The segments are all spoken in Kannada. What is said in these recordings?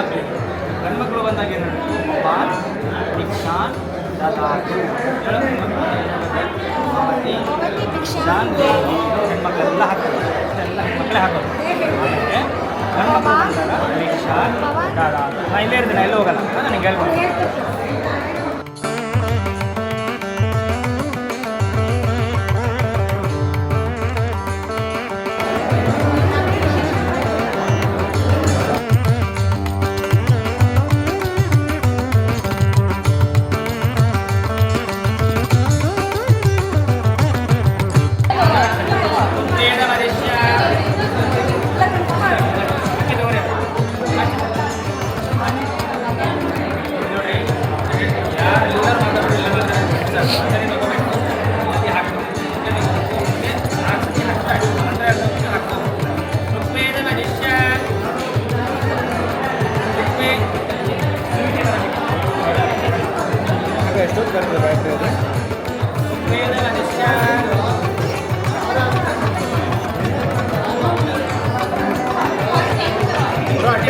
ಹೆಣ್ಮಕ್ಳಿಗೆ ಗಂಡ್ಮಕ್ಳು ಬಂದಾಗ ಏನು ದೀಕ್ಷಾನ್ ದೇಹಿ ಹೆಣ್ಮಕ್ಳೆಲ್ಲ ಹಾಕೋದು. ಹೆಣ್ಮಕ್ಳೇ ಹಾಕೋದು. ಆಮೇಲೆ ಗಂಡ್ಮಕ್ಳು ಬಂದಾಗ ನಾ ಇಲ್ಲೇ ಇರ್ತೀನಿ ಎಲ್ಲೂ ಹೋಗಲ್ಲ. ನನಗೆ ಹೇಳ್ಬೋದು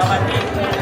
Bapak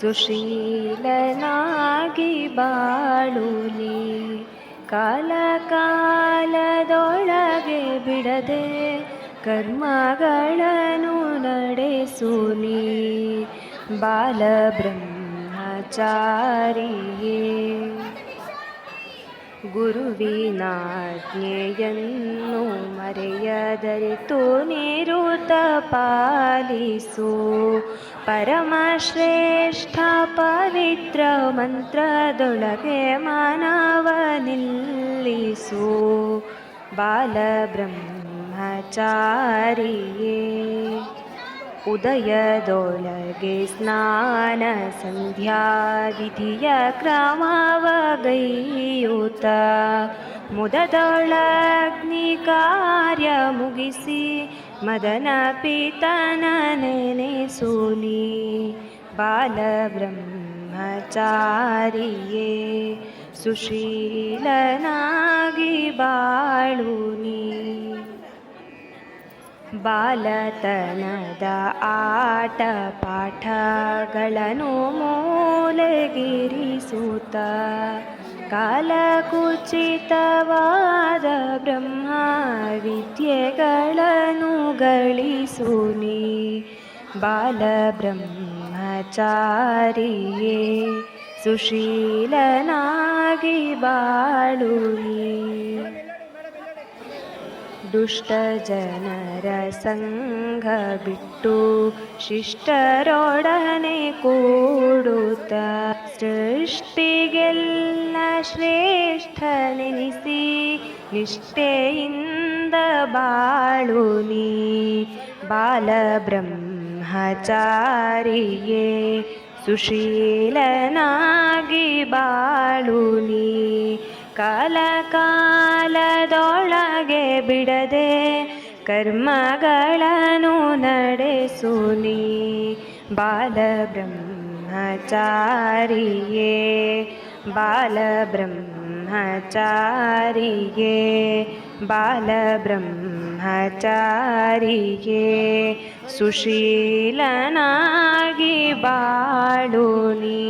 ಸುಶೀಲನಾಗಿ ಬಾಳುಲಿ ಕಾಲ ಕಾಲದೊಳಗೆ ಬಿಡದೆ ಕರ್ಮಗಳನ್ನು ನಡೆಸುಲಿ ಬಾಲಬ್ರಹ್ಮಚಾರಿಯೇ. ಗುರುವಿನಾಜ್ಞೆಯನ್ನು ಮರೆಯದರಿತು ನಿರುತ ಪಾಲಿಸು ಪರಮಶ್ರೇಷ್ಠ ಪವಿತ್ರ ಮಂತ್ರದೊಳಗೆ ಮಾನವ ನಿಲ್ಲಿಸು ಬಾಲಬ್ರಹ್ಮಚಾರಿಯೇ ಉದಯದೊಳಗೆ ಸ್ನಾನ ಸಂಧ್ಯಾ ವಿಧಿಯ ಕ್ರಮವಗೈಯುತ ಮುದದೊಳಗ್ನಿ ಕಾರ್ಯ ಮುಗಿಸಿ ಮದನ ಪಿತನ ನೆನೆಸುನಿ ಬಾಲಬ್ರಹ್ಮಚಾರಿಯೇ ಸುಶೀಲನಾಗಿ ಬಾಳುನಿ ಬಾಲತನದ ಆಟ ಪಾಠಗಳನ್ನು ಮೂಲೆಗಿರಿಸುತ್ತ ಕಾಲಕುಚಿತವಾದ ಬ್ರಹ್ಮ ವಿದ್ಯೆಗಳನ್ನು ಗಳಿಸುನಿ ಬಾಲಬ್ರಹ್ಮಚಾರಿಯೇ ಸುಶೀಲನಾಗಿ ಬಾಳುನಿ ದುಷ್ಟ ಜನರ ಸಂಘ ಬಿಟ್ಟು ಶಿಷ್ಟರೊಡನೆ ಕೂಡುತ್ತ ಸೃಷ್ಟಿಗೆಲ್ಲ ಶ್ರೇಷ್ಠ ನೆನೆಸಿ ನಿಷ್ಠೆಯಿಂದ ಬಾಳುನಿ ಬಾಲಬ್ರಹ್ಮಚಾರಿಯೇ ಸುಶೀಲನಾಗಿ ಬಾಳುನಿ ಕಾಲ ಕಾಲದೊಳಗೆ ಬಿಡದೆ ಕರ್ಮಗಳನ್ನು ನಡೆಸುನಿ ಬಾಲಬ್ರಹ್ಮಚಾರಿಯೇ ಬಾಲಬ್ರಹ್ಮಚಾರಿಯೇ ಬಾಲಬ್ರಹ್ಮಚಾರಿಯೇ ಸುಶೀಲನಾಗಿ ಬಾಳುನಿ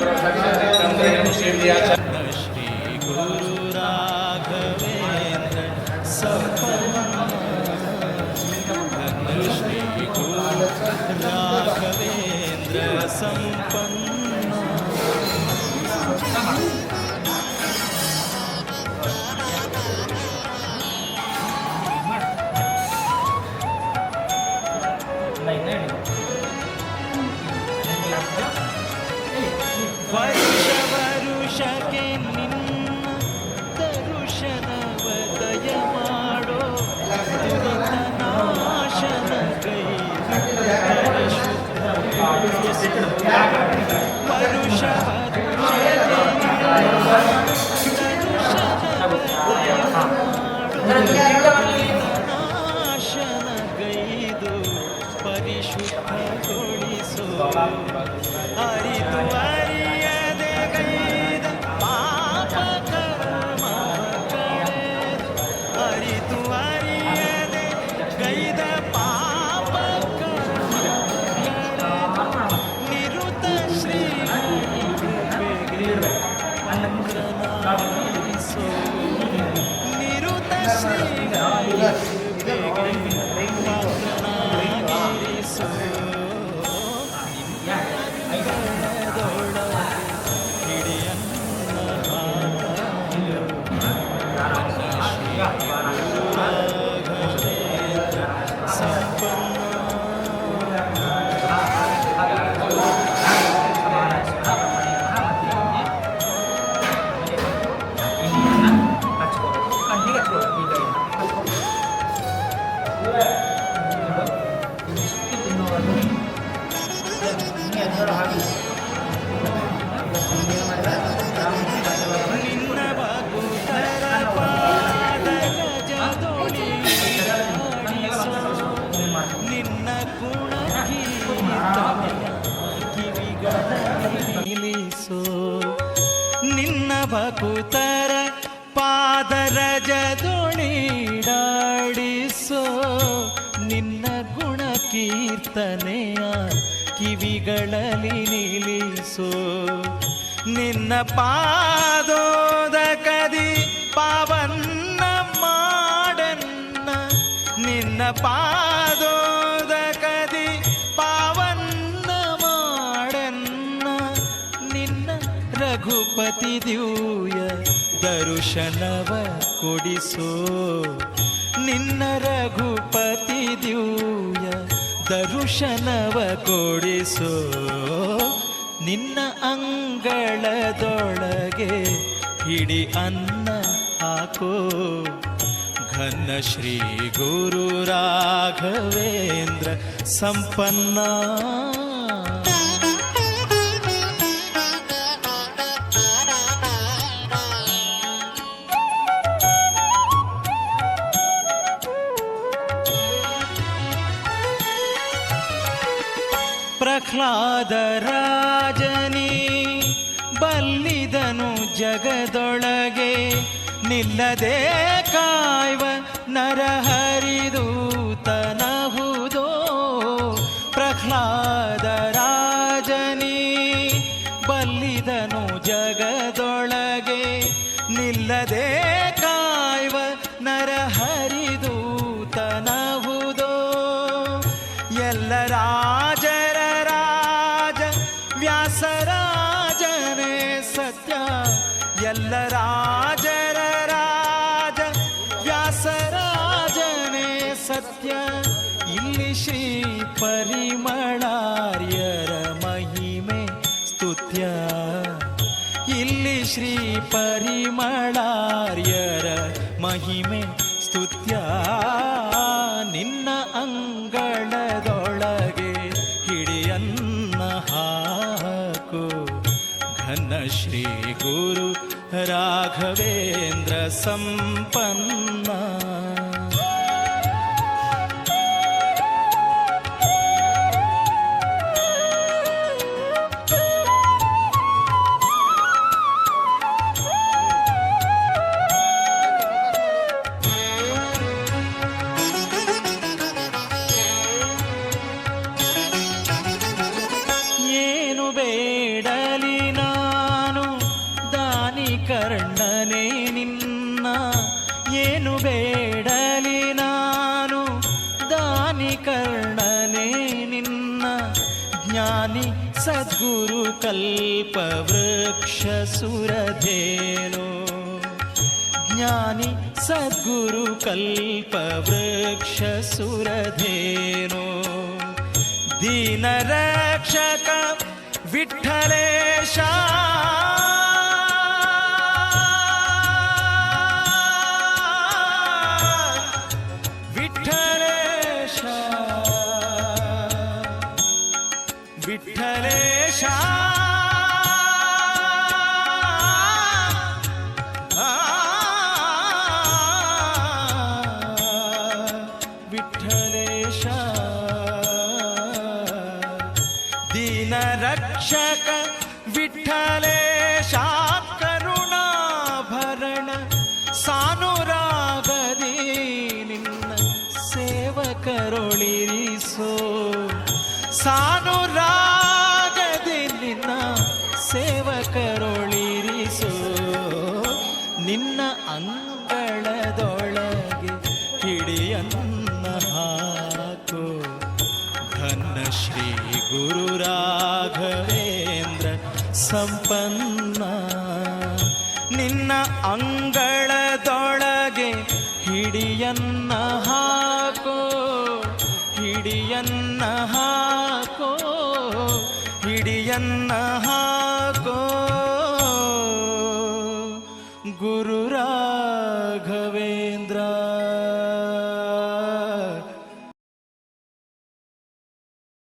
સંગ્રહ કરીને તેમની આ 在路上，写给你的歌。在路上，我要把。ಕೀರ್ತನೆಯ ಕಿವಿಗಳಲ್ಲಿ ನಿಲ್ಲಿಸೋ. ನಿನ್ನ ಪಾದೋದ ಕದಿ ಪಾವನ್ನ ಮಾಡನ್ನ ನಿನ್ನ ಪಾದೋದ ಕದಿ ಪಾವನ್ನ ಮಾಡನ್ನ ನಿನ್ನ ರಘುಪತಿ ದಿವ್ಯ ದರುಶನವ ಕೊಡಿಸೋ. ನಿನ್ನ ರಘುಪತಿ ದಿವ್ಯ ದರುಶನವ ಕೊಡಿಸೋ. ನಿನ್ನ ಅಂಗಳದೊಳಗೆ ಹಿಡಿ ಅನ್ನ ಹಾಕೋ. ಘನ ಶ್ರೀ ಗುರು ರಾಘವೇಂದ್ರ ಸಂಪನ್ನ. ರಾಜನಿ ಬಲ್ಲಿದನು ಜಗದೊಳಗೆ. ನಿಲ್ಲದೆ ಕಾಯ್ವ ನರಹರಿದೂತನಹುದೋ ಪರಿಮಳಾರ್ಯರ ಮಹಿಮೆ ಸ್ತುತ್ಯ. ಇಲ್ಲಿ ಶ್ರೀ ಪರಿಮಳಾರ್ಯರ ಮಹಿಮೆ ಸ್ತುತ್ಯ. ನಿನ್ನ ಅಂಗಳದೊಳಗೆ ಹಿಡಿಯನ್ನ ಹಾಕು. ಘನ ಶ್ರೀ ಗುರು ರಾಘವೇಂದ್ರ ಸಂಪನ್ನ. सद्गुरुकल्पवृक्षसुरधेनो ज्ञानी सद्गुरुकल्पवृक्षसुरधेनो दीनरक्षक विठ्ठलेश ಸೇವಕರೊಳಿರಿಸೋ. ನಿನ್ನ ಅಂಗಳದೊಳಗೆ ಹಿಡಿಯನ್ನ ಹಾಕೋ. ಘನ ಶ್ರೀ ಗುರು ರಾಘವೇಂದ್ರ ಸಂಪನ್ನ. ನಿನ್ನ ಅಂಗಳದೊಳಗೆ ಹಿಡಿಯನ್ನ ಹಾಕೋ. ಹಿಡಿಯನ್ನ ಹಾಕೋ. ಹಿಡಿಯನ್ನ ಹಾಕೋ.